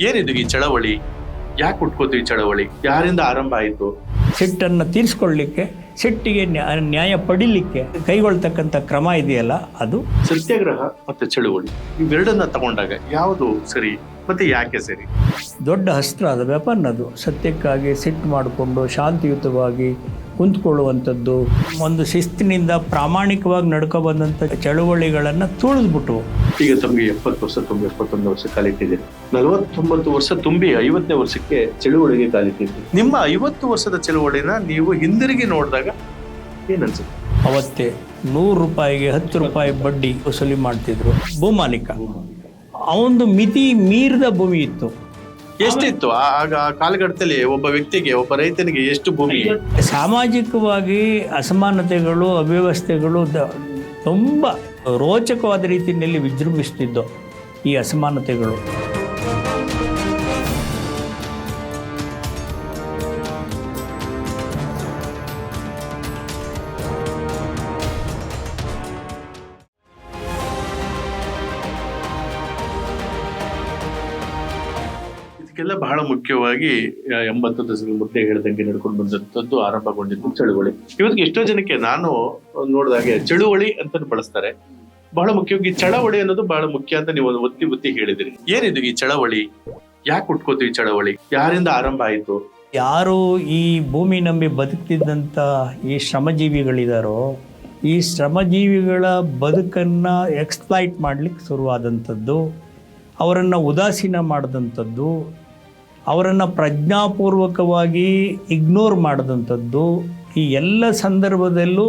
ಏನಿದು ಈ ಚಳವಳಿ? ಯಾಕೆ ಹುಟ್ಕೋತು ಈ ಚಳವಳಿ? ಯಾರಿಂದ ಆರಂಭ ಆಯಿತು? ಸಿಟ್ಟನ್ನು ತೀರಿಸ್ಕೊಳ್ಳಿಕ್ಕೆ ಸಿಟ್ಟಿಗೆ ನ್ಯಾ- ನ್ಯಾಯ ಪಡಿಲಿಕ್ಕೆ ಕೈಗೊಳ್ತಕ್ಕಂಥ ಕ್ರಮ ಇದೆಯಲ್ಲ ಅದು? ಸತ್ಯಾಗ್ರಹ ಮತ್ತು ಚಳುವಳಿ. ಇವೆರಡನ್ನ ತಗೊಂಡಾಗ ಯಾವುದು ಸರಿ ಮತ್ತೆ ಯಾಕೆ ಸರಿ? ದೊಡ್ಡ ಅಸ್ತ್ರ ಅದು ವೆಪನ್ ಅದು. ಸತ್ಯಕ್ಕಾಗಿ ಸಿಟ್ಟು ಮಾಡಿಕೊಂಡು ಶಾಂತಿಯುತವಾಗಿ ಕುಂತ್ಕೊಳ್ಳುವಂಥದ್ದು ಒಂದು ಶಿಸ್ತಿನಿಂದ ಪ್ರಾಮಾಣಿಕವಾಗಿ ನಡ್ಕೊ ಬಂದಂಥ ಚಳುವಳಿಗಳನ್ನು ತುಳಿದ್ಬಿಟ್ಟು ಈಗ ತಮಗೆ ಎಪ್ಪತ್ತು ವರ್ಷ ತುಂಬಿ ಎಪ್ಪತ್ತೊಂದು ವರ್ಷ ಕಾಲಿಟ್ಟಿದೆ. ನಲವತ್ತೊಂಬತ್ತು ವರ್ಷ ತುಂಬಿ ಐವತ್ತನೇ ವರ್ಷಕ್ಕೆ ಚಳುವಳಿಗೆ ಕಾಲಿಟ್ಟಿದೆ ನಿಮ್ಮ ಐವತ್ತು ವರ್ಷದ ಚಳುವಳಿನ ನೀವು ಹಿಂದಿರುಗಿ ನೋಡಿದಾಗ ಏನನ್ಸುತ್ತೆ? ಅವತ್ತೇ ನೂರು ರೂಪಾಯಿಗೆ ಹತ್ತು ರೂಪಾಯಿ ಬಡ್ಡಿ ವಸೂಲಿ ಮಾಡ್ತಿದ್ರು ಭೂಮಾಲಿಕ. ಅವನದು ಮಿತಿ ಮೀರಿದ ಭೂಮಿ ಇತ್ತು. ಎಷ್ಟಿತ್ತು? ಆಗ ಕಾಲಘಟ್ಟದಲ್ಲಿ ಒಬ್ಬ ವ್ಯಕ್ತಿಗೆ, ಒಬ್ಬ ರೈತನಿಗೆ ಎಷ್ಟು ಭೂಮಿ? ಸಾಮಾಜಿಕವಾಗಿ ಅಸಮಾನತೆಗಳು, ಅವ್ಯವಸ್ಥೆಗಳು ದ- ತುಂಬ ರೋಚಕವಾದ ರೀತಿಯಲ್ಲಿ ವಿಜೃಂಭಿಸ್ತಿದ್ದು ಈ ಅಸಮಾನತೆಗಳು. ಇದಕ್ಕೆಲ್ಲ ಬಹಳ ಮುಖ್ಯವಾಗಿ ಎಂಬತ್ತು ದಶಕದ ಮುದ್ದೆ ಹೇಳಿದಂಗೆ ನಡ್ಕೊಂಡು ಬಂದಂತದ್ದು ಆರಂಭಗೊಂಡಿದ್ದು ಚಳುವಳಿ. ಇವತ್ತಿಗೆ ಎಷ್ಟೋ ಜನಕ್ಕೆ ನಾನು ನೋಡಿದಾಗೆ ಚಳುವಳಿ ಅಂತ ಬಳಸ್ತಾರೆ. ಬಹಳ ಮುಖ್ಯವಾಗಿ ಚಳವಳಿ ಅನ್ನೋದು ಬಹಳ ಮುಖ್ಯ ಅಂತ ನೀವು ಒತ್ತಿ ಒತ್ತಿ ಹೇಳಿದಿರಿ. ಏನಿದು ಈ ಚಳವಳಿ? ಯಾಕೆ ಉಟ್ಕೋತೀವಿ ಚಳವಳಿ? ಯಾರಿಂದ ಆರಂಭ ಆಯಿತು? ಯಾರು ಈ ಭೂಮಿ ನಂಬಿ ಬದುಕ್ತಿದ್ದಂಥ ಈ ಶ್ರಮಜೀವಿಗಳಿದಾರೋ, ಈ ಶ್ರಮಜೀವಿಗಳ ಬದುಕನ್ನ ಎಕ್ಸ್ಪ್ಲಾಯ್ಟ್ ಮಾಡ್ಲಿಕ್ಕೆ ಶುರುವಾದಂಥದ್ದು, ಅವರನ್ನು ಉದಾಸೀನ ಮಾಡಿದಂಥದ್ದು ಅವರನ್ನು ಪ್ರಜ್ಞಾಪೂರ್ವಕವಾಗಿ ಇಗ್ನೋರ್ ಮಾಡಿದಂಥದ್ದು ಈ ಎಲ್ಲ ಸಂದರ್ಭದಲ್ಲೂ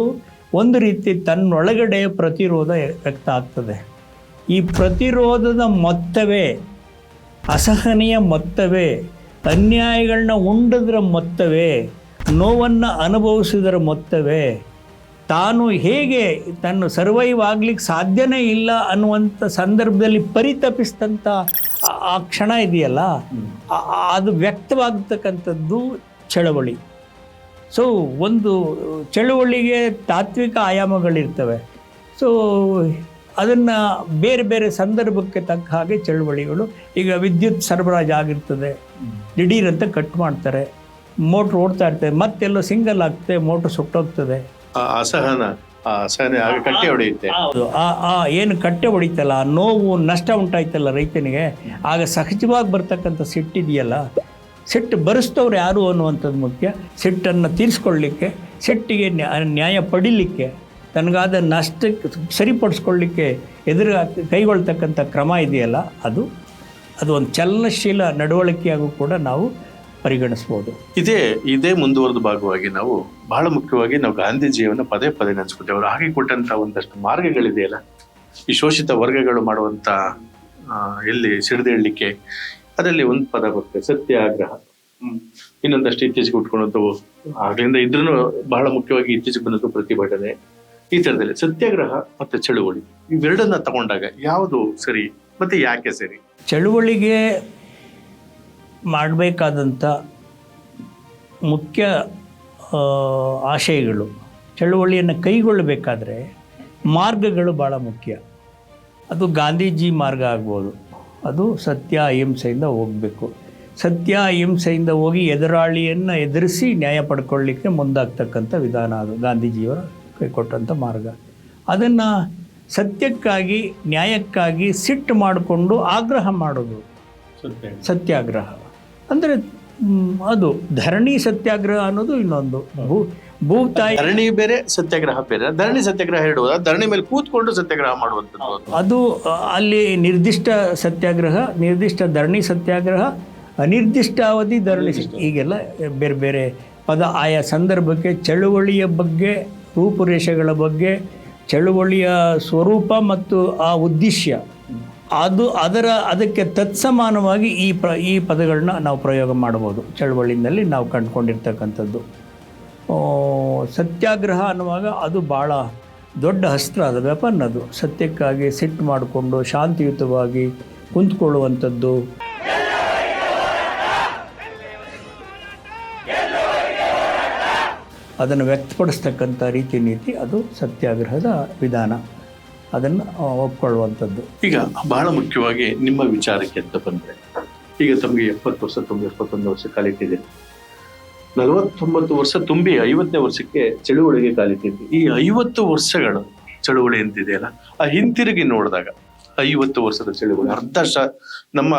ಒಂದು ರೀತಿ ತನ್ನೊಳಗಡೆ ಪ್ರತಿರೋಧ ವ್ಯಕ್ತ ಆಗ್ತದೆ ಈ ಪ್ರತಿರೋಧದ ಮೊತ್ತವೇ, ಅಸಹನೀಯ ಮೊತ್ತವೇ ಅನ್ಯಾಯಗಳನ್ನ ಉಂಡದ್ರ ಮೊತ್ತವೇ, ನೋವನ್ನು ಅನುಭವಿಸಿದರ ಮೊತ್ತವೇ, ತಾನು ಹೇಗೆ ತನ್ನ ಸರ್ವೈವ್ ಆಗ್ಲಿಕ್ಕೆ ಸಾಧ್ಯನೇ ಇಲ್ಲ ಅನ್ನುವಂಥ ಸಂದರ್ಭದಲ್ಲಿ ಪರಿತಪಿಸಿದಂಥ ಆ- ಕ್ಷಣ ಇದೆಯಲ್ಲ? ಅದು ವ್ಯಕ್ತವಾಗತಕ್ಕಂಥದ್ದು ಚಳವಳಿ. ಸೊ ಒಂದು ಚಳುವಳಿಗೆ ತಾತ್ವಿಕ ಆಯಾಮಗಳಿರ್ತವೆ. ಸೊ ಅದನ್ನು ಬೇರೆ ಬೇರೆ ಸಂದರ್ಭಕ್ಕೆ ತಕ್ಕ ಹಾಗೆ ಚಳುವಳಿಗಳು, ಈಗ ವಿದ್ಯುತ್ ಸರಬರಾಜು ಆಗಿರ್ತದೆ. ದಿಢೀರಂತ ಕಟ್ ಮಾಡ್ತಾರೆ. ಮೋಟ್ರ್ ಓಡ್ತಾ ಇರ್ತದೆ. ಮತ್ತೆಲ್ಲೋ ಸಿಂಗಲ್ ಆಗ್ತದೆ, ಮೋಟ್ರ್ ಸುಟ್ಟೋಗ್ತದೆ. ಅಸಹನ. ಆಗ ಕಟ್ಟೆ ಹೊಡೆಯುತ್ತೆ. ಆ ಆ, ಏನು ಕಟ್ಟೆ ಹೊಡಿತಲ್ಲ, ನೋವು, ನಷ್ಟ ಉಂಟಾಯ್ತಲ್ಲ ರೈತನಿಗೆ. ಆಗ ಸಹಜವಾಗಿ ಬರ್ತಕ್ಕಂಥ ಸಿಟ್ಟಿದೆಯಲ್ಲ ಸಿಟ್ಟು ಬರೆಸ್ತವ್ರು ಯಾರು ಅನ್ನುವಂಥದ್ದು ಮುಖ್ಯ. ಸಿಟ್ಟನ್ನು ತೀರಿಸ್ಕೊಳ್ಳಿಕ್ಕೆ, ಸಿಟ್ಟಿಗೆ ನ್ಯಾ- ನ್ಯಾಯ ಪಡಿಲಿಕ್ಕೆ, ತನಗಾದ ನಷ್ಟಕ್ಕೆ ಸರಿಪಡಿಸ್ಕೊಳ್ಳಿಕ್ಕೆ ಎದುರು ಕೈಗೊಳ್ತಕ್ಕಂಥ ಕ್ರಮ ಇದೆಯಲ್ಲ, ಅದು ಅದು ಒಂದು ಚಲನಶೀಲ ನಡವಳಿಕೆಯಾಗೂ ಕೂಡ ನಾವು ಪರಿಗಣಿಸ್ಬೋದು. ಇದೇ ಇದೇ ಮುಂದುವರೆದ ಭಾಗವಾಗಿ ನಾವು ಬಹಳ ಮುಖ್ಯವಾಗಿ ನಾವು ಗಾಂಧೀಜಿಯವನ್ನ ಪದೇ ಪದೇ ನೆನೆಸ್ಕೊತೇವೆ ಅವರು ಹಾಗೆ ಕೊಟ್ಟಂತ ಒಂದಷ್ಟು ಮಾರ್ಗಗಳಿದೆಯಲ್ಲ ಈ ಶೋಷಿತ ವರ್ಗಗಳು ಮಾಡುವಂತ ಎಲ್ಲಿ ಸಿಡಿದೇಳಲಿಕ್ಕೆ ಅದರಲ್ಲಿ ಒಂದು ಪದ ಬರುತ್ತೆ ಸತ್ಯಾಗ್ರಹ. ಹ್ಮ್. ಇನ್ನೊಂದಷ್ಟು ಇತ್ತೀಚೆಗೆ ಉಟ್ಕೊಂಡಂತವು ಆಗ್ಲಿಂದ ಇದ್ರೂ ಬಹಳ ಮುಖ್ಯವಾಗಿ ಇತ್ತೀಚೆಗೆ ಬಂದದ್ದು ಪ್ರತಿಭಟನೆ. ಈ ತರದಲ್ಲಿ ಸತ್ಯಾಗ್ರಹ ಮತ್ತೆ ಚಳುವಳಿ ಇವೆರಡನ್ನ ತಗೊಂಡಾಗ ಯಾವುದು ಸರಿ ಮತ್ತೆ ಯಾಕೆ ಸರಿ? ಚಳುವಳಿಗೆ ಮಾಡಬೇಕಾದಂಥ ಮುಖ್ಯ ಆಶಯಗಳು. ಚಳುವಳಿಯನ್ನು ಕೈಗೊಳ್ಳಬೇಕಾದ್ರೆ ಮಾರ್ಗಗಳು ಭಾಳ ಮುಖ್ಯ. ಅದು ಗಾಂಧೀಜಿ ಮಾರ್ಗ ಆಗ್ಬೋದು. ಅದು ಸತ್ಯ ಅಹಿಂಸೆಯಿಂದ ಹೋಗಬೇಕು. ಸತ್ಯ ಅಹಿಂಸೆಯಿಂದ ಹೋಗಿ ಎದುರಾಳಿಯನ್ನು ಎದುರಿಸಿ ನ್ಯಾಯ ಪಡ್ಕೊಳ್ಳಿಕ್ಕೆ ಮುಂದಾಗ್ತಕ್ಕಂಥ ವಿಧಾನ ಅದು ಗಾಂಧೀಜಿಯವರ ಕೈಕೊಟ್ಟಂಥ ಮಾರ್ಗ. ಅದನ್ನು ಸತ್ಯಕ್ಕಾಗಿ ನ್ಯಾಯಕ್ಕಾಗಿ ಸಿಟ್ಟು ಮಾಡಿಕೊಂಡು ಆಗ್ರಹ ಮಾಡೋದು. ಸತ್ಯಾಗ್ರಹ. ಅಂದರೆ ಅದು ಧರಣಿ ಸತ್ಯಾಗ್ರಹ ಅನ್ನೋದು ಇನ್ನೊಂದು. ಭೂ ಭೂತಾಯಿ ಧರಣಿ ಬೇರೆ ಸತ್ಯಾಗ್ರಹ ಬೇರೆ. ಧರಣಿ ಸತ್ಯಾಗ್ರಹ ಹೇಳುವುದು ಧರಣಿ ಮೇಲೆ ಕೂತ್ಕೊಂಡು ಸತ್ಯಾಗ್ರಹ ಮಾಡುವಂಥದ್ದು ಅದು. ಅದು ಅಲ್ಲಿ ನಿರ್ದಿಷ್ಟ ಸತ್ಯಾಗ್ರಹ ನಿರ್ದಿಷ್ಟ ಧರಣಿ ಸತ್ಯಾಗ್ರಹ ಅನಿರ್ದಿಷ್ಟ ಅವಧಿ ಧರಣಿ ಈಗೆಲ್ಲ ಬೇರೆ ಬೇರೆ ಪದ ಆಯಾ ಸಂದರ್ಭಕ್ಕೆ ಚಳುವಳಿಯ ಬಗ್ಗೆ ರೂಪುರೇಷೆಗಳ ಬಗ್ಗೆ ಚಳುವಳಿಯ ಸ್ವರೂಪ ಮತ್ತು ಆ ಉದ್ದೇಶ ಅದು ಅದರ ಅದಕ್ಕೆ ತತ್ಸಮಾನವಾಗಿ ಈ ಪ್ರ ಈ ಪದಗಳನ್ನ ನಾವು ಪ್ರಯೋಗ ಮಾಡ್ಬೋದು ಚಳುವಳಿನಲ್ಲಿ ನಾವು ಕಂಡುಕೊಂಡಿರ್ತಕ್ಕಂಥದ್ದು. ಸತ್ಯಾಗ್ರಹ ಅನ್ನುವಾಗ ಅದು ಭಾಳ ದೊಡ್ಡ ಅಸ್ತ್ರ, ಅದು ವೆಪನ್ ಅದು. ಸತ್ಯಕ್ಕಾಗಿ ಸಿಟ್ಟು ಮಾಡಿಕೊಂಡು ಶಾಂತಿಯುತವಾಗಿ ಕುಂತ್ಕೊಳ್ಳುವಂಥದ್ದು. ಅದನ್ನು ವ್ಯಕ್ತಪಡಿಸ್ತಕ್ಕಂಥ ರೀತಿ ನೀತಿ ಅದು ಸತ್ಯಾಗ್ರಹದ ವಿಧಾನ. ಅದನ್ನು ಒಪ್ಕೊಳ್ಳುವಂಥದ್ದು. ಈಗ ಬಹಳ ಮುಖ್ಯವಾಗಿ ನಿಮ್ಮ ವಿಚಾರಕ್ಕೆ ಅಂತ ಬಂದ್ರೆ, ಈಗ ತಮಗೆ ಎಪ್ಪತ್ತು ವರ್ಷ ತುಂಬಿ ಎಪ್ಪತ್ತೊಂದು ವರ್ಷ ಕಾಲಿಟ್ಟಿದೆ. ನಲವತ್ತೊಂಬತ್ತು ವರ್ಷ ತುಂಬಿ ಐವತ್ತನೇ ವರ್ಷಕ್ಕೆ ಚಳುವಳಿಗೆ ಕಾಲಿಟ್ಟಿದೆ ಈ ಐವತ್ತು ವರ್ಷಗಳು ಚಳುವಳಿ ಅಂತಿದೆಯಲ್ಲ ಆ ಹಿಂತಿರುಗಿ ನೋಡಿದಾಗ, ಐವತ್ತು ವರ್ಷದ ಚಳುವಳಿ, ಅರ್ಧ ಶ, ನಮ್ಮ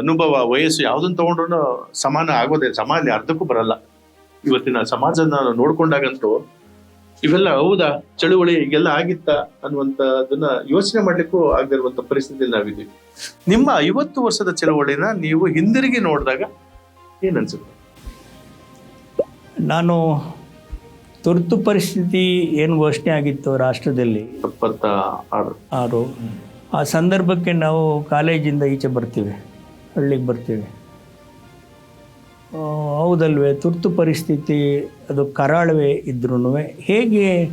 ಅನುಭವ, ವಯಸ್ಸು ಯಾವುದನ್ನು ತಗೊಂಡ್ರು ಸಮಾನ ಆಗೋದೇ, ಸಮಾನ ಅರ್ಧಕ್ಕೂ ಬರಲ್ಲ. ಇವತ್ತಿನ ಸಮಾಜನ ನೋಡ್ಕೊಂಡಾಗಂತೂ ಇವೆಲ್ಲ ಹೌದಾ? ಚಳುವಳಿ ಎಲ್ಲ ಆಗಿತ್ತಾ ಅನ್ನುವಂಥದ್ದನ್ನ ಯೋಚನೆ ಮಾಡ್ಲಿಕ್ಕೂ ಆಗದಿರುವಂತ ಪರಿಸ್ಥಿತಿಯಲ್ಲಿ ನಾವಿದ್ದೀವಿ. ನಿಮ್ಮ ಐವತ್ತು ವರ್ಷದ ಚಳುವಳಿನ ನೀವು ಹಿಂದಿರುಗಿ ನೋಡಿದಾಗ ಏನನ್ಸುತ್ತೆ? ಅನ್ಸುತ್ತೆ ನಾನು ತುರ್ತು ಪರಿಸ್ಥಿತಿ ಏನು ಘೋಷಣೆ ಆಗಿತ್ತು ರಾಷ್ಟ್ರದಲ್ಲಿ? ಎಪ್ಪತ್ತ ಆರು ಆರು. ಆ ಸಂದರ್ಭಕ್ಕೆ ನಾವು ಕಾಲೇಜಿಂದ ಈಚೆ ಬರ್ತೀವಿ ಹಳ್ಳಿಗೆ ಬರ್ತೀವಿ. ಹೌದಲ್ವೇ? ತುರ್ತು ಪರಿಸ್ಥಿತಿ, ಅದು ಕರಾಳವೇ ಇದ್ರೂ ಹೇಗೆ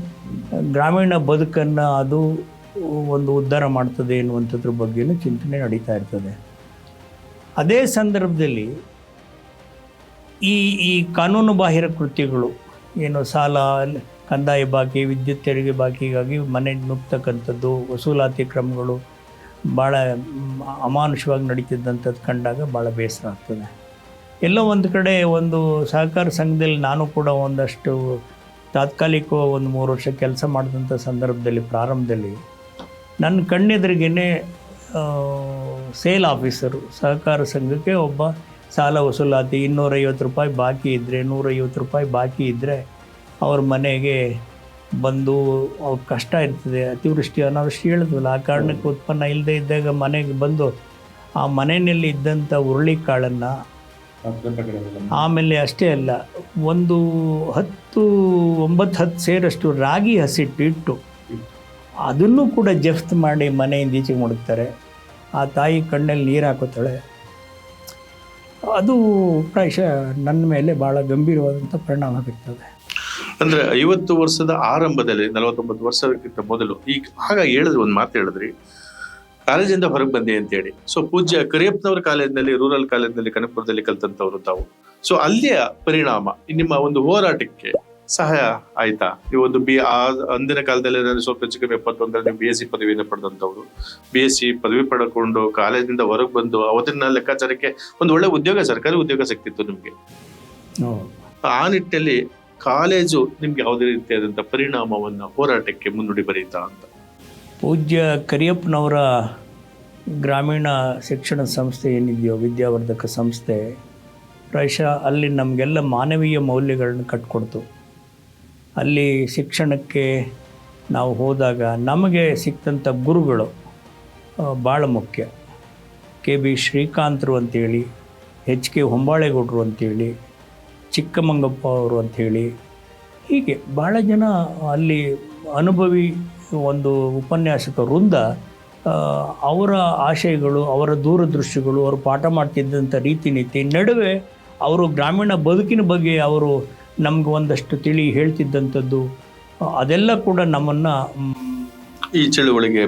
ಗ್ರಾಮೀಣ ಬದುಕನ್ನು ಅದು ಒಂದು ಉದ್ಧಾರ ಮಾಡ್ತದೆ ಎನ್ನುವಂಥದ್ರ ಬಗ್ಗೆಯೂ ಚಿಂತನೆ ನಡೀತಾ ಇರ್ತದೆ. ಅದೇ ಸಂದರ್ಭದಲ್ಲಿ ಈ ಈ ಕಾನೂನು ಬಾಹಿರ ಕೃತ್ಯಗಳು, ಏನು ಸಾಲ, ಕಂದಾಯ ಬಾಕಿ, ವಿದ್ಯುತ್ ತೆರಿಗೆ ಬಾಕಿಗಾಗಿ ಮನೆ ನುಗ್ತಕ್ಕಂಥದ್ದು, ವಸೂಲಾತಿ ಕ್ರಮಗಳು, ಭಾಳ ಅಮಾನುಷವಾಗಿ ನಡೀತಿದ್ದಂಥದ್ದು ಕಂಡಾಗ ಭಾಳ ಬೇಸರ ಆಗ್ತದೆ. ಎಲ್ಲೋ ಒಂದು ಕಡೆ ಒಂದು ಸಹಕಾರ ಸಂಘದಲ್ಲಿ ನಾನು ಕೂಡ ಒಂದಷ್ಟು ತಾತ್ಕಾಲಿಕ ಒಂದು ಮೂರು ವರ್ಷ ಕೆಲಸ ಮಾಡಿದಂಥ ಸಂದರ್ಭದಲ್ಲಿ ಪ್ರಾರಂಭದಲ್ಲಿ ನನ್ನ ಕಣ್ಣೆದುರಿಗೇನೆ ಸೇಲ್ ಆಫೀಸರು ಸಹಕಾರ ಸಂಘಕ್ಕೆ ಒಬ್ಬ ಸಾಲ ವಸೂಲಾತಿ ಇನ್ನೂರೈವತ್ತು ರೂಪಾಯಿ ಬಾಕಿ ಇದ್ದರೆ ನೂರೈವತ್ತು ರೂಪಾಯಿ ಬಾಕಿ ಇದ್ದರೆ ಅವ್ರ ಮನೆಗೆ ಬಂದು ಅವ್ರ ಕಷ್ಟ ಇರ್ತದೆ ಅತಿವೃಷ್ಟಿ ಅನಾವೃಷ್ಟಿ ಹೇಳಿದ್ವಲ್ಲ ಆ ಕಾರಣಕ್ಕೆ ಉತ್ಪನ್ನ ಇಲ್ಲದೆ ಇದ್ದಾಗ ಮನೆಗೆ ಬಂದು ಆ ಮನೆಯಲ್ಲಿ ಇದ್ದಂಥ ಹುರುಳಿಕಾಳನ್ನು ಆಮೇಲೆ ಅಷ್ಟೇ ಅಲ್ಲ ಒಂದು ಹತ್ತು ಒಂಬತ್ತು ಹತ್ತು ಸೇರಷ್ಟು ರಾಗಿ ಹಸಿಟ್ಟು ಇಟ್ಟು ಅದನ್ನು ಕೂಡ ಜಪ್ತ್ ಮಾಡಿ ಮನೆಯಿಂದ ಈಚೆಗೆ ಮುಡುತ್ತಾರೆ ಆ ತಾಯಿ ಕಣ್ಣಲ್ಲಿ ನೀರು ಹಾಕೋತಾಳೆ. ಅದು ಪ್ರಾಯಶಃ ನನ್ನ ಮೇಲೆ ಭಾಳ ಗಂಭೀರವಾದಂಥ ಪರಿಣಾಮ ಬೀರ್ತದೆ. ಅಂದ್ರೆ ಐವತ್ತು ವರ್ಷದ ಆರಂಭದಲ್ಲಿ ನಲವತ್ತೊಂಬತ್ತು ವರ್ಷಕ್ಕಿಂತ ಮೊದಲು ಈಗ ಆಗ ಹೇಳಿದ್ರಿ ಒಂದು ಮಾತು ಹೇಳಿದ್ರಿ. ಕಾಲೇಜಿಂದ ಹೊರಗೆ ಬಂದೆ ಅಂತ ಹೇಳಿ ಸೊ ಪೂಜ್ಯ ಕರಿಯಪ್ಪನವರ ಕಾಲೇಜಿನಲ್ಲಿ ರೂರಲ್ ಕಾಲೇಜಿನಲ್ಲಿ ಕನಕಪುರದಲ್ಲಿ ಕಲ್ತಂತವ್ರು ತಾವು. ಸೊ ಅಲ್ಲಿಯ ಪರಿಣಾಮ ನಿಮ್ಮ ಒಂದು ಹೋರಾಟಕ್ಕೆ ಸಹಾಯ ಆಯ್ತಾ? ಈ ಒಂದು ಬಿ ಆ ಅಂದಿನ ಕಾಲದಲ್ಲಿ ನಾನು ಸ್ವಲ್ಪ ಹೆಚ್ಚು ಕಮ್ಮಿ ಎಪ್ಪತ್ತೊಂದರಲ್ಲಿ ಬಿ ಎಸ್ ಸಿ ಪದವಿಯನ್ನು ಪಡೆದಂತವ್ರು. ಬಿ ಎಸ್ ಸಿ ಪದವಿ ಪಡ್ಕೊಂಡು ಕಾಲೇಜಿನಿಂದ ಹೊರಗೆ ಬಂದು ಅವತ್ತಿನ ಲೆಕ್ಕಾಚಾರಕ್ಕೆ ಒಂದು ಒಳ್ಳೆ ಉದ್ಯೋಗ ಸರ್ಕಾರಿ ಉದ್ಯೋಗ ಸಿಕ್ತಿತ್ತು ನಿಮ್ಗೆ. ಆ ನಿಟ್ಟಿನಲ್ಲಿ ಕಾಲೇಜು ನಿಮ್ಗೆ ಯಾವುದೇ ರೀತಿಯಾದಂತಹ ಪರಿಣಾಮವನ್ನ ಹೋರಾಟಕ್ಕೆ ಮುನ್ನುಡಿ ಬರೀತಾ ಅಂತ. ಪೂಜ್ಯ ಕರಿಯಪ್ಪನವರ ಗ್ರಾಮೀಣ ಶಿಕ್ಷಣ ಸಂಸ್ಥೆ ಏನಿದೆಯೋ, ವಿದ್ಯಾವರ್ಧಕ ಸಂಸ್ಥೆ ಪ್ರಾಯಶಃ ಅಲ್ಲಿ ನಮಗೆಲ್ಲ ಮಾನವೀಯ ಮೌಲ್ಯಗಳನ್ನ ಕಟ್ಕೊಡ್ತು. ಅಲ್ಲಿ ಶಿಕ್ಷಣಕ್ಕೆ ನಾವು ಹೋದಾಗ ನಮಗೆ ಸಿಕ್ತಂಥ ಗುರುಗಳು ಭಾಳ ಮುಖ್ಯ. ಕೆ ಬಿ ಶ್ರೀಕಾಂತರು ಅಂತೇಳಿ, ಎಚ್ ಕೆ ಹೊಂಬಾಳೆಗೌಡರು ಅಂತೇಳಿ, ಚಿಕ್ಕಮಂಗಪ್ಪ ಅವರು ಅಂಥೇಳಿ ಹೀಗೆ ಭಾಳ ಜನ ಅಲ್ಲಿ ಅನುಭವಿ ಒಂದು ಉಪನ್ಯಾಸಕ ವೃಂದ ಅವರ ಆಶಯಗಳು ಅವರ ದೂರದೃಷ್ಟಿಗಳು ಅವರು ಪಾಠ ಮಾಡ್ತಿದ್ದಂಥ ರೀತಿ ನೀತಿ ನಡುವೆ ಅವರು ಗ್ರಾಮೀಣ ಬದುಕಿನ ಬಗ್ಗೆ ಅವರು ನಮ್ಗೆ ಒಂದಷ್ಟು ತಿಳಿ ಹೇಳ್ತಿದ್ದಂಥದ್ದು ಅದೆಲ್ಲ ಕೂಡ ನಮ್ಮನ್ನು ಈ ಚಳುವಳಿಗೆ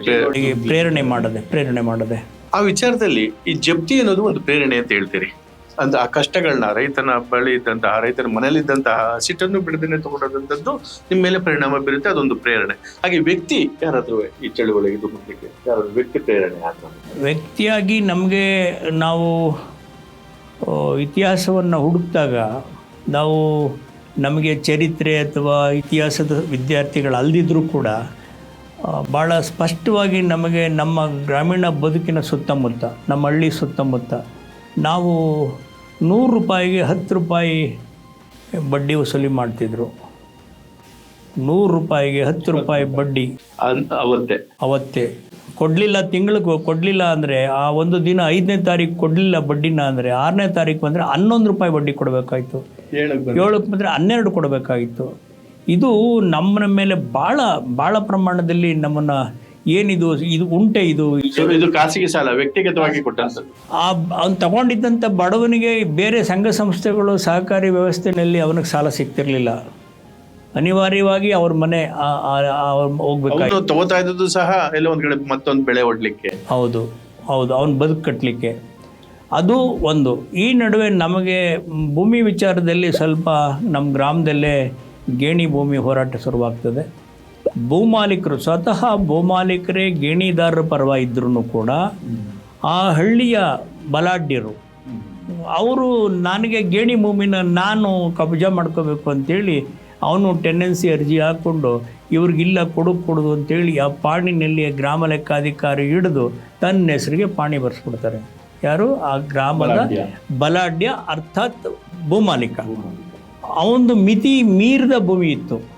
ಪ್ರೇರಣೆ ಮಾಡದೆ ಪ್ರೇರಣೆ ಮಾಡದೆ. ಆ ವಿಚಾರದಲ್ಲಿ ಈ ಜಪ್ತಿ ಅನ್ನೋದು ಒಂದು ಪ್ರೇರಣೆ ಅಂತ ಹೇಳ್ತೀರಿ. ಅಂದ್ರೆ ಆ ಕಷ್ಟಗಳನ್ನ ರೈತನ ಬಳಿ ಇದ್ದಂತಹ ರೈತನ ಮನೆಯಲ್ಲಿದ್ದಂತಹ ಸಿಟ್ಟನ್ನು ಬಿಡದೇನೆ ತಗೊಂಡಂಥದ್ದು ನಿಮ್ಮ ಮೇಲೆ ಪರಿಣಾಮ ಬೀರುತ್ತೆ, ಅದೊಂದು ಪ್ರೇರಣೆ. ಹಾಗೆ ವ್ಯಕ್ತಿ ಯಾರಾದ್ರೂ ಈ ಚಳುವಳಿಗೆ ಧುಮುಕ್ಲಿಕ್ಕೆ ಯಾರಾದ್ರೂ ವ್ಯಕ್ತಿ ಪ್ರೇರಣೆ ವ್ಯಕ್ತಿಯಾಗಿ ನಮಗೆ ನಾವು ಇತಿಹಾಸವನ್ನು ಹುಡುಕಿದಾಗ ನಾವು ನಮಗೆ ಚರಿತ್ರೆ ಅಥವಾ ಇತಿಹಾಸದ ವಿದ್ಯಾರ್ಥಿಗಳು ಅಲ್ದಿದ್ರೂ ಕೂಡ ಭಾಳ ಸ್ಪಷ್ಟವಾಗಿ ನಮಗೆ ನಮ್ಮ ಗ್ರಾಮೀಣ ಬದುಕಿನ ಸುತ್ತಮುತ್ತ, ನಮ್ಮ ಹಳ್ಳಿ ಸುತ್ತಮುತ್ತ ನಾವು ನೂರು ರೂಪಾಯಿಗೆ ಹತ್ತು ರೂಪಾಯಿ ಬಡ್ಡಿ ವಸೂಲಿ ಮಾಡ್ತಿದ್ರು. ನೂರು ರೂಪಾಯಿಗೆ ಹತ್ತು ರೂಪಾಯಿ ಬಡ್ಡಿ. ಅವತ್ತೆ ಅವತ್ತೆ. ಅವತ್ತೇ. ಕೊಡಲಿಲ್ಲ ತಿಂಗಳಿಗೆ ಕೊಡಲಿಲ್ಲ ಅಂದರೆ ಆ ಒಂದು ದಿನ ಐದನೇ ತಾರೀಕು ಕೊಡಲಿಲ್ಲ ಬಡ್ಡಿನ ಅಂದರೆ ಆರನೇ ತಾರೀಕು ಬಂದರೆ ಹನ್ನೊಂದು ರೂಪಾಯಿ ಬಡ್ಡಿ ಕೊಡಬೇಕಾಯಿತು. ಏಳಕ್ಕೆ ಬಂದರೆ. ಹನ್ನೆರಡು ಕೊಡಬೇಕಾಗಿತ್ತು ಇದು ನಮ್ಮನ ಮೇಲೆ ಭಾಳ ಭಾಳ ಪ್ರಮಾಣದಲ್ಲಿ ನಮ್ಮನ್ನು ಏನಿದು ಇದು ಉಂಟೆ ಇದು? ಇದು ಖಾಸಗಿ ಸಾಲ ವ್ಯಕ್ತಿಗತವಾಗಿ ಅವ್ನು ತಗೊಂಡಿದ್ದಂಥ ಬಡವನಿಗೆ ಬೇರೆ ಸಂಘ ಸಂಸ್ಥೆಗಳು ಸಹಕಾರಿ ವ್ಯವಸ್ಥೆಯಲ್ಲಿ ಅವನಿಗೆ ಸಾಲ ಸಿಗ್ತಿರ್ಲಿಲ್ಲ. ಅನಿವಾರ್ಯವಾಗಿ ಅವ್ರ ಮನೆ ಅವನು ತಗೋತಾ ಇದ್ದದ್ದು ಸಹ ಎಲ್ಲ ಒಂದ್ ಕಡೆ ಮತ್ತೊಂದು ಬೆಳೆ ಹೊಡ್ಲಿಕ್ಕೆ ಹೌದು ಹೌದು ಅವನು ಬದುಕು ಕಟ್ಟಲಿಕ್ಕೆ ಅದು ಒಂದು. ಈ ನಡುವೆ ನಮಗೆ ಭೂಮಿ ವಿಚಾರದಲ್ಲಿ ಸ್ವಲ್ಪ ನಮ್ಮ ಗ್ರಾಮದಲ್ಲೇ ಗೇಣಿ ಭೂಮಿ ಹೋರಾಟ ಶುರುವಾಗ್ತದೆ. ಭೂಮಾಲೀಕರು ಸ್ವತಃ ಭೂಮಾಲೀಕರೇ ಗೇಣಿದಾರರ ಪರವಾಗಿದ್ರೂ ಕೂಡ ಆ ಹಳ್ಳಿಯ ಬಲಾಢ್ಯರು ಅವರು ನನಗೆ ಗೇಣಿ ಭೂಮಿನ ನಾನು ಕಬ್ಜಾ ಮಾಡ್ಕೋಬೇಕು ಅಂತೇಳಿ ಅವನು ಟೆಂಡೆನ್ಸಿ ಅರ್ಜಿ ಹಾಕ್ಕೊಂಡು ಇವ್ರಿಗಿಲ್ಲ ಕೊಡು ಕೊಡೋದು ಅಂತೇಳಿ ಆ ಪಾಣಿನಲ್ಲಿ ಗ್ರಾಮ ಲೆಕ್ಕಾಧಿಕಾರಿ ಹಿಡಿದು ತನ್ನ ಹೆಸರಿಗೆ ಪಾಣಿ ಬರ್ಸ್ಬಿಡ್ತಾರೆ. ಯಾರು? ಆ ಗ್ರಾಮದ ಬಲಾಢ್ಯ. ಅರ್ಥಾತ್ ಭೂಮಾಲೀಕ. ಅವನದು ಮಿತಿ ಮೀರಿದ ಭೂಮಿ ಇತ್ತು.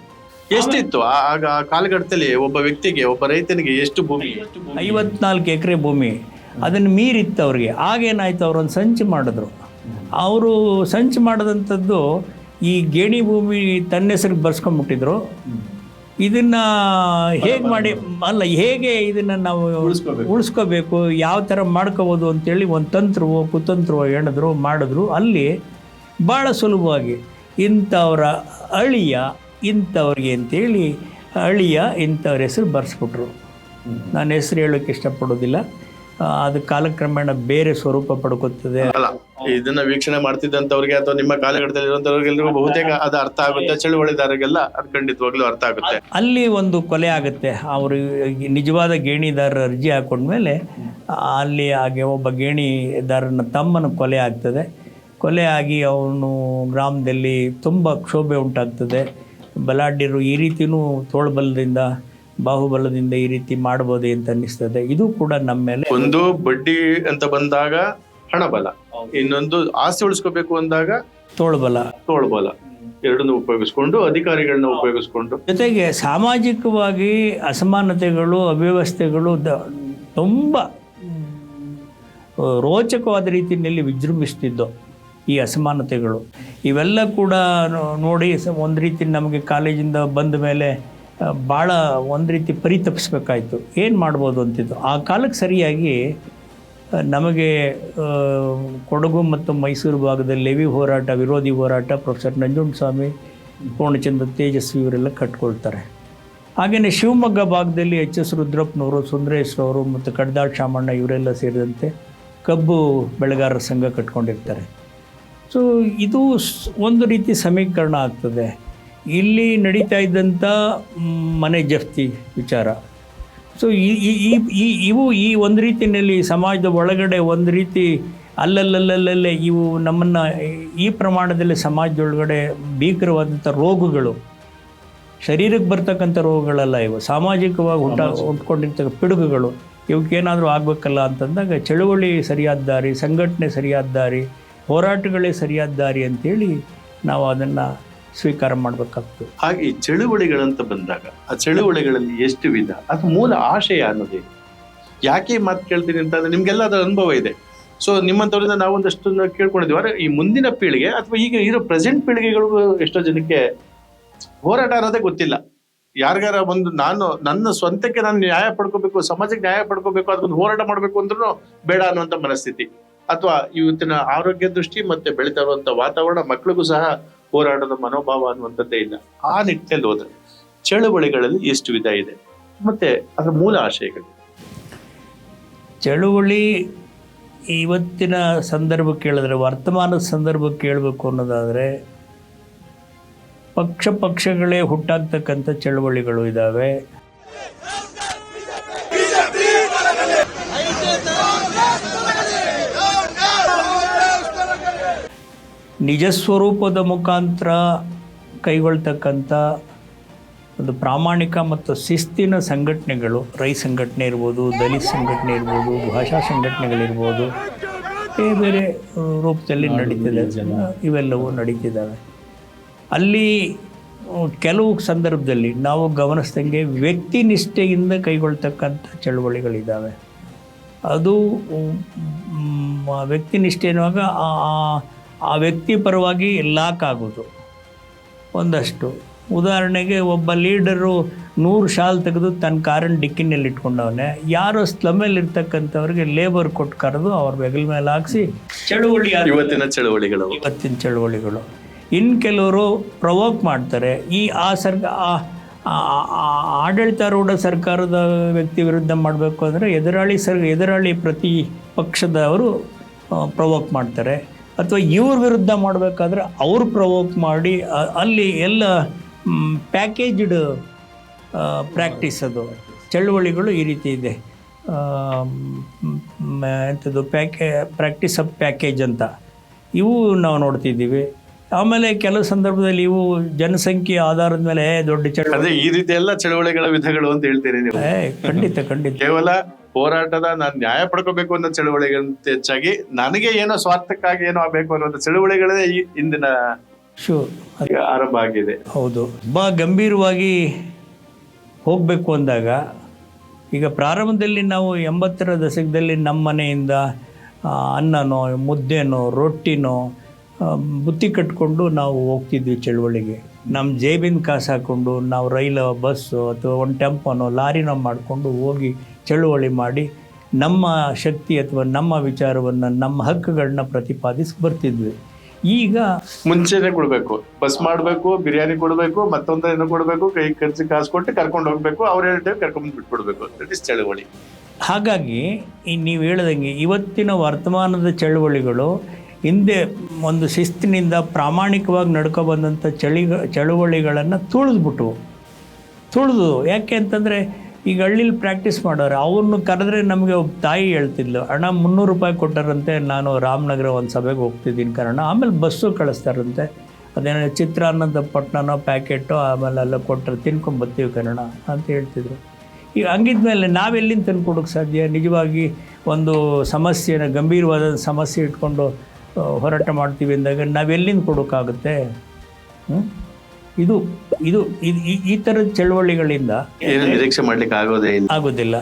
ಎಷ್ಟಿತ್ತು? ಆಗ ಆ ಕಾಲಘಟ್ಟದಲ್ಲಿ ಒಬ್ಬ ವ್ಯಕ್ತಿಗೆ ಒಬ್ಬ ರೈತನಿಗೆ ಎಷ್ಟು ಭೂಮಿ? ಐವತ್ನಾಲ್ಕು ಎಕರೆ ಭೂಮಿ. ಅದನ್ನು ಮೀರಿತ್ತು ಅವ್ರಿಗೆ. ಆಗೇನಾಯ್ತು? ಅವರೊಂದು ಸಂಚು ಮಾಡಿದ್ರು. ಅವರು ಸಂಚು ಮಾಡಿದಂಥದ್ದು ಈ ಗೇಣಿ ಭೂಮಿ ತನ್ನ ಹೆಸರಿಗೆ ಬರ್ಸ್ಕೊಂಡ್ಬಿಟ್ಟಿದ್ರು ಇದನ್ನ ಹೇಗೆ ಮಾಡಿ ಅಲ್ಲ ಹೇಗೆ ಇದನ್ನ ನಾವು ಉಳಿಸ್ಕೋಬೇಕು. ಯಾವ ಥರ ಮಾಡ್ಕೋಬೋದು ಅಂತೇಳಿ ಒಂದು ತಂತ್ರವೋ ಕುತಂತ್ರವೋ ಹೆಣದ್ರು ಮಾಡಿದ್ರು. ಅಲ್ಲಿ ಭಾಳ ಸುಲಭವಾಗಿ ಇಂಥವರ ಅಳಿಯ ಇಂಥವ್ರಿಗೆ ಅಂತೇಳಿ ಅಳಿಯ ಇಂಥವ್ರ ಹೆಸರು ಬರೆಸ್ಬಿಟ್ರು. ನಾನು ಹೆಸರು ಹೇಳೋಕ್ಕೆ ಇಷ್ಟಪಡೋದಿಲ್ಲ. ಅದು ಕಾಲಕ್ರಮೇಣ ಬೇರೆ ಸ್ವರೂಪ ಪಡ್ಕೊತದೆ. ಅಲ್ಲ ಇದನ್ನ ವೀಕ್ಷಣೆ ಮಾಡ್ತಿದ್ದಂಥವ್ರಿಗೆ ಅಥವಾ ನಿಮ್ಮ ಕಾಲಘಟ್ಟದಲ್ಲಿ ಬಹುತೇಕ ಅದು ಅರ್ಥ ಆಗುತ್ತೆ. ಚಳುವಳಿದಾರರಿಗೆಲ್ಲ ಅದು ಖಂಡಿತವಾಗ್ಲೂ ಅರ್ಥ ಆಗುತ್ತೆ. ಅಲ್ಲಿ ಒಂದು ಕೊಲೆ ಆಗುತ್ತೆ. ಅವರು ನಿಜವಾದ ಗೇಣಿದಾರರ ಅರ್ಜಿ ಹಾಕೊಂಡ್ಮೇಲೆ ಅಲ್ಲಿ ಹಾಗೆ ಒಬ್ಬ ಗೇಣಿದಾರನ ತಮ್ಮನ ಕೊಲೆ ಆಗ್ತದೆ. ಕೊಲೆ ಆಗಿ ಅವನು ಗ್ರಾಮದಲ್ಲಿ ತುಂಬ ಕ್ಷೋಭೆ ಉಂಟಾಗ್ತದೆ. ಬಲಾಢ್ಯರು ಈ ರೀತಿಯೂ ತೋಳ್ಬಲದಿಂದ ಬಾಹುಬಲದಿಂದ ಈ ರೀತಿ ಮಾಡ್ಬೋದೇ ಅಂತ ಅನ್ನಿಸ್ತದೆ. ಇದು ಕೂಡ ನಮ್ಮ ಮೇಲೆ ಒಂದು ಬಡ್ಡಿ ಅಂತ ಬಂದಾಗ ಹಣಬಲ. ಇನ್ನೊಂದು ಆಸ್ತಿ ಉಳಿಸ್ಕೋಬೇಕು ಅಂದಾಗ ತೋಳ್ಬಲ. ತೋಳ್ಬಲ. ಎರಡನ್ನು ಉಪಯೋಗಿಸ್ಕೊಂಡು ಅಧಿಕಾರಿಗಳನ್ನ ಉಪಯೋಗಿಸ್ಕೊಂಡು. ಜೊತೆಗೆ ಸಾಮಾಜಿಕವಾಗಿ ಅಸಮಾನತೆಗಳು ಅವ್ಯವಸ್ಥೆಗಳು ತುಂಬಾ ತುಂಬ ರೋಚಕವಾದ ರೀತಿಯಲ್ಲಿ ವಿಜೃಂಭಿಸ್ತಿದ್ದು ಈ ಅಸಮಾನತೆಗಳು ಇವೆಲ್ಲ ಕೂಡ ನೋಡಿ ಒಂದು ರೀತಿ ನಮಗೆ ಕಾಲೇಜಿಂದ ಬಂದ ಮೇಲೆ ಭಾಳ ಒಂದು ರೀತಿ ಪರಿತಪಿಸ್ಬೇಕಾಯಿತು. ಏನು ಮಾಡ್ಬೋದು ಅಂತಿದ್ದು? ಆ ಕಾಲಕ್ಕೆ ಸರಿಯಾಗಿ ನಮಗೆ ಕೊಡಗು ಮತ್ತು ಮೈಸೂರು ಭಾಗದಲ್ಲಿ ಲೆವಿ ಹೋರಾಟ, ವಿರೋಧಿ ಹೋರಾಟ, ಪ್ರೊಫೆಸರ್ ನಂಜುಂಡಸ್ವಾಮಿ, ಪೂರ್ಣಚಂದ್ರ ತೇಜಸ್ವಿ ಇವರೆಲ್ಲ ಕಟ್ಕೊಳ್ತಾರೆ. ಹಾಗೆಯೇ ಶಿವಮೊಗ್ಗ ಭಾಗದಲ್ಲಿ ಎಚ್ ಎಸ್ ರುದ್ರಪ್ಪನವರು ಸುಂದರೇಶ್ರವರು ಮತ್ತು ಕಡ್ದಾಳ್ ಶಾಮಣ್ಣ ಇವರೆಲ್ಲ ಸೇರಿದಂತೆ ಕಬ್ಬು ಬೆಳೆಗಾರರ ಸಂಘ ಕಟ್ಕೊಂಡಿರ್ತಾರೆ. ಸೊ ಇದು ಒಂದು ರೀತಿ ಸಮೀಕರಣ ಆಗ್ತದೆ. ಇಲ್ಲಿ ನಡೀತಾ ಇದ್ದಂಥ ಮನೆ ಜಪ್ತಿ ವಿಚಾರ. ಸೊ ಈ ಈ- ಈ ಈ- ಇವು ಈ ಒಂದು ರೀತಿಯಲ್ಲಿ ಸಮಾಜದ ಒಳಗಡೆ ಒಂದು ರೀತಿ ಅಲ್ಲಲ್ಲಲ್ಲಲ್ಲೇ ಇವು ನಮ್ಮನ್ನು ಈ ಪ್ರಮಾಣದಲ್ಲಿ ಸಮಾಜದೊಳಗಡೆ ಭೀಕರವಾದಂಥ ರೋಗಗಳು ಶರೀರಕ್ಕೆ ಬರ್ತಕ್ಕಂಥ ರೋಗಗಳಲ್ಲ ಇವು. ಸಾಮಾಜಿಕವಾಗಿ ಹುಟ್ಟ ಹುಟ್ಕೊಂಡಿರ್ತಕ್ಕ ಪಿಡುಗುಗಳು. ಇವಕ್ಕೇನಾದರೂ ಆಗಬೇಕಲ್ಲ ಅಂತಂದಾಗ ಚಳುವಳಿ ಸರಿಯಾದ ದಾರಿ ಸಂಘಟನೆ ಸರಿಯಾದ ದಾರಿ ಹೋರಾಟಗಳೇ ಸರಿಯಾದ ದಾರಿ ಅಂತೇಳಿ ನಾವು ಅದನ್ನು ಸ್ವೀಕಾರ ಮಾಡಬೇಕಾಗ್ತದೆ. ಹಾಗೆ ಚಳುವಳಿಗಳಂತ ಬಂದಾಗ, ಆ ಚಳುವಳಿಗಳಲ್ಲಿ ಎಷ್ಟು ವಿಧ, ಅದು ಮೂಲ ಆಶಯ ಅನ್ನೋದೇ. ಯಾಕೆ ಮಾತು ಕೇಳ್ತೀನಿ ಅಂತಂದ್ರೆ ನಿಮ್ಗೆಲ್ಲ ಅದರ ಅನುಭವ ಇದೆ. ಸೊ ನಿಮ್ಮಂಥವ್ರಿಂದ ನಾವು ಒಂದಷ್ಟು ಕೇಳ್ಕೊಂಡಿದ್ವಿ ಆದ್ರೆ ಈ ಮುಂದಿನ ಪೀಳಿಗೆ ಅಥವಾ ಈಗ ಇರೋ ಪ್ರೆಸೆಂಟ್ ಪೀಳಿಗೆಗಳು ಎಷ್ಟೋ ಜನಕ್ಕೆ ಹೋರಾಟ ಅನ್ನೋದೇ ಗೊತ್ತಿಲ್ಲ. ಯಾರಿಗಾರ ಒಂದು ನಾನು, ನನ್ನ ಸ್ವಂತಕ್ಕೆ ನಾನು ನ್ಯಾಯ ಪಡ್ಕೋಬೇಕು, ಸಮಾಜಕ್ಕೆ ನ್ಯಾಯ ಪಡ್ಕೋಬೇಕು, ಅದಕ್ಕೊಂದು ಹೋರಾಟ ಮಾಡಬೇಕು ಅಂದ್ರೂ ಬೇಡ ಅನ್ನುವಂಥ ಮನಸ್ಥಿತಿ. ಅಥವಾ ಇವತ್ತಿನ ಆರೋಗ್ಯ ದೃಷ್ಟಿ ಮತ್ತೆ ಬೆಳೀತಾ ಇರುವಂತ ವಾತಾವರಣ ಮಕ್ಕಳಿಗೂ ಸಹ ಹೋರಾಟದ ಮನೋಭಾವ ಅನ್ನುವಂಥದ್ದೇ ಇಲ್ಲ. ಆ ನಿಟ್ಟಿನಲ್ಲಿ ಹೋದ್ರೆ ಚಳುವಳಿಗಳಲ್ಲಿ ಎಷ್ಟು ವಿಧ ಇದೆ? ಮತ್ತೆ ಅದರ ಮೂಲ ಆಶಯಗಳು. ಚಳುವಳಿ ಇವತ್ತಿನ ಸಂದರ್ಭಕ್ಕೆ ಹೇಳಿದ್ರೆ ವರ್ತಮಾನದ ಸಂದರ್ಭಕ್ಕೆ ಹೇಳಬೇಕು ಅನ್ನೋದಾದರೆ ಪಕ್ಷ ಪಕ್ಷಗಳೇ ಹುಟ್ಟಾಗ್ತಕ್ಕಂಥ ಚಳುವಳಿಗಳು ಇದ್ದಾವೆ ನಿಜ ಸ್ವರೂಪದ ಮುಖಾಂತರ ಕೈಗೊಳ್ತಕ್ಕಂಥ ಒಂದು ಪ್ರಾಮಾಣಿಕ ಮತ್ತು ಶಿಸ್ತಿನ ಸಂಘಟನೆಗಳು ರೈ ಸಂಘಟನೆ ಇರ್ಬೋದು ದಲಿತ ಸಂಘಟನೆ ಇರ್ಬೋದು ಭಾಷಾ ಸಂಘಟನೆಗಳಿರ್ಬೋದು ಬೇರೆ ಬೇರೆ ರೂಪದಲ್ಲಿ ನಡೀತಿದೆ. ಇವೆಲ್ಲವೂ ನಡೀತಿದ್ದಾವೆ. ಅಲ್ಲಿ ಕೆಲವು ಸಂದರ್ಭದಲ್ಲಿ ನಾವು ಗಮನಿಸ್ದಂಗೆ ವ್ಯಕ್ತಿ ನಿಷ್ಠೆಯಿಂದ ಕೈಗೊಳ್ತಕ್ಕಂಥ ಚಳುವಳಿಗಳಿದ್ದಾವೆ. ಅದು ವ್ಯಕ್ತಿ ನಿಷ್ಠೆ ಅನ್ನುವಾಗ ಆ- ವ್ಯಕ್ತಿ ಪರವಾಗಿ ಲಾಕ್ ಆಗೋದು. ಒಂದಷ್ಟು. ಉದಾಹರಣೆಗೆ ಒಬ್ಬ ಲೀಡರು ನೂರು ಶಾಲ್ ತೆಗೆದು ತನ್ನ ಕಾರನ್ನು ಡಿಕ್ಕಿನಲ್ಲಿ ಇಟ್ಕೊಂಡವನೆ ಯಾರೋ ಸ್ಲಮ್ಮಲ್ಲಿ ಇರ್ತಕ್ಕಂಥವ್ರಿಗೆ ಲೇಬರ್ ಕೊಟ್ಟು ಕರೆದು ಅವ್ರ ಬೆಗಲ್ ಮೇಲೆ ಹಾಕಿಸಿ ಚಳುವಳಿ ಇವತ್ತಿನ ಚಳುವಳಿಗಳು. ಇವತ್ತಿನ ಚಳುವಳಿಗಳು. ಇನ್ನು ಕೆಲವರು ಪ್ರವೋಕ್ ಮಾಡ್ತಾರೆ. ಈ ಆ ಸರ್ಕ ಆಡಳಿತಾರೂಢ ಸರ್ಕಾರದ ವ್ಯಕ್ತಿ ವಿರುದ್ಧ ಮಾಡಬೇಕು ಅಂದರೆ ಎದುರಾಳಿ ಸರ್ ಎದುರಾಳಿ ಪ್ರತಿ ಪಕ್ಷದವರು ಪ್ರವೋಕ್ ಮಾಡ್ತಾರೆ. ಅಥವಾ ಇವ್ರ ವಿರುದ್ಧ ಮಾಡಬೇಕಾದ್ರೆ ಅವ್ರು ಪ್ರವೋಕ್ ಮಾಡಿ ಅಲ್ಲಿ ಎಲ್ಲ ಪ್ಯಾಕೇಜ್ಡ್ ಪ್ರಾಕ್ಟೀಸ್ ಅದು. ಚಳುವಳಿಗಳು ಈ ರೀತಿ ಇದೆ. ಎಂಥದ್ದು ಪ್ಯಾಕೆ ಪ್ರಾಕ್ಟೀಸ್ ಆಫ್ ಪ್ಯಾಕೇಜ್ ಅಂತ. ಇವು ನಾವು ನೋಡ್ತಿದ್ದೀವಿ. ಆಮೇಲೆ ಕೆಲವು ಸಂದರ್ಭದಲ್ಲಿ ಇವು ಜನಸಂಖ್ಯೆ ಆಧಾರದ ಮೇಲೆ ದೊಡ್ಡ ಚಳವಳಿ ಈ ರೀತಿ ಎಲ್ಲ ಚಳವಳಿಗಳ ವಿಧಗಳು ಅಂತ ಹೇಳ್ತೀರಿ ನೀವು. ಖಂಡಿತ ಖಂಡಿತ. ಕೇವಲ ಹೋರಾಟದ ನಾನು ನ್ಯಾಯ ಪಡ್ಕೋಬೇಕು ಅನ್ನೋ ಚಳುವಳಿಗಿಂತ ಹೆಚ್ಚಾಗಿ ನನಗೆ ಏನೋ ಸ್ವಾರ್ಥಕ್ಕಾಗಿ ಏನೋ ಆಗಬೇಕು ಅನ್ನೋ ಚಳುವಳಿಗಳೇ ಈ ಇಂದಿನ ಆರಂಭ ಆಗಿದೆ. ಹೌದು. ತುಂಬಾ ಗಂಭೀರವಾಗಿ ಹೋಗಬೇಕು ಅಂದಾಗ ಈಗ ಪ್ರಾರಂಭದಲ್ಲಿ ನಾವು ಎಂಬತ್ತರ ದಶಕದಲ್ಲಿ ನಮ್ಮ ಮನೆಯಿಂದ ಅನ್ನನೋ ಮುದ್ದೆನೋ ರೊಟ್ಟಿನೋ ಬುತ್ತಿ ಕಟ್ಕೊಂಡು ನಾವು ಹೋಗ್ತಿದ್ವಿ ಚಳುವಳಿಗೆ. ನಮ್ಮ ಜೇಬಿನ ಕಾಸು ಹಾಕ್ಕೊಂಡು ನಾವು ರೈಲು ಬಸ್ಸು ಅಥವಾ ಒಂದು ಟೆಂಪೋನೋ ಲಾರಿನೋ ಮಾಡಿಕೊಂಡು ಹೋಗಿ ಚಳುವಳಿ ಮಾಡಿ ನಮ್ಮ ಶಕ್ತಿ ಅಥವಾ ನಮ್ಮ ವಿಚಾರವನ್ನು ನಮ್ಮ ಹಕ್ಕುಗಳನ್ನ ಪ್ರತಿಪಾದಿಸಿ ಬರ್ತಿದ್ವಿ. ಈಗ ಮುಂಚೆನೆ ಕೊಡಬೇಕು. ಬಸ್ ಮಾಡಬೇಕು ಬಿರಿಯಾನಿ ಕೊಡಬೇಕು ಮತ್ತೊಂದು ಕೊಡಬೇಕು ಕೊಡ್ಬೇಕು ಕೈ ಖರ್ಚು ಕಾಸು ಕೊಟ್ಟು ಕರ್ಕೊಂಡು ಹೋಗ್ಬೇಕು ಅವ್ರು ಹೇಳ್ತೇವೆ ಕರ್ಕೊಂಡು ಬಿಟ್ಬಿಡ್ಬೇಕು ಅಂತೇಳಿ ಚಳುವಳಿ. ಹಾಗಾಗಿ ನೀವು ಹೇಳ್ದಂಗೆ ಇವತ್ತಿನ ವರ್ತಮಾನದ ಚಳುವಳಿಗಳು ಹಿಂದೆ ಒಂದು ಶಿಸ್ತಿನಿಂದ ಪ್ರಾಮಾಣಿಕವಾಗಿ ನಡ್ಕೊ ಬಂದಂಥ ಚಳಿ ಚಳುವಳಿಗಳನ್ನು ತುಳಿದ್ಬಿಟ್ವು. ತುಳಿದು ಯಾಕೆ ಅಂತಂದರೆ ಈಗ ಹಳ್ಳಿಲಿ ಪ್ರಾಕ್ಟೀಸ್ ಮಾಡೋರು ಅವ್ರನ್ನು ಕರೆದ್ರೆ ನಮಗೆ ಒಬ್ಬ ತಾಯಿ ಹೇಳ್ತಿದ್ಲು, ಅಣ್ಣ, ಮುನ್ನೂರು ರೂಪಾಯಿ ಕೊಟ್ಟಾರಂತೆ, ನಾನು ರಾಮನಗರ ಒಂದು ಸಭೆಗೆ ಹೋಗ್ತಿದ್ದೀನಿ ಕಾರಣ ಆಮೇಲೆ ಬಸ್ಸು ಕಳಿಸ್ತಾರಂತೆ. ಅದೇನೋ ಚಿತ್ರಾನ್ನದ ಪಟ್ಟಣನೋ ಪ್ಯಾಕೆಟೋ ಆಮೇಲೆ ಎಲ್ಲ ಕೊಟ್ಟರೆ ತಿನ್ಕೊಂಬರ್ತೀವಿ ಕನ್ನಡ ಅಂತ ಹೇಳ್ತಿದ್ರು. ಈಗ ಹಂಗಿದ್ಮೇಲೆ ನಾವೆಲ್ಲಿಂದ ತಂದು ಕೊಡೋಕ್ಕೆ ಸಾಧ್ಯ? ನಿಜವಾಗಿ ಒಂದು ಸಮಸ್ಯೆನ, ಗಂಭೀರವಾದ ಸಮಸ್ಯೆ ಇಟ್ಕೊಂಡು ಹೋರಾಟ ಮಾಡ್ತೀವಿ ಅಂದಾಗ ನಾವೆಲ್ಲಿಂದ ಕೊಡೋಕ್ಕಾಗುತ್ತೆ ಹ್ಮ್? ಇದು ಇದು ಈ- ಥರದ ಚಳವಳಿಗಳಿಂದ ಏನು ನಿರೀಕ್ಷೆ ಮಾಡ್ಲಿಕ್ಕೆ ಆಗೋದೇ ಆಗೋದಿಲ್ಲ.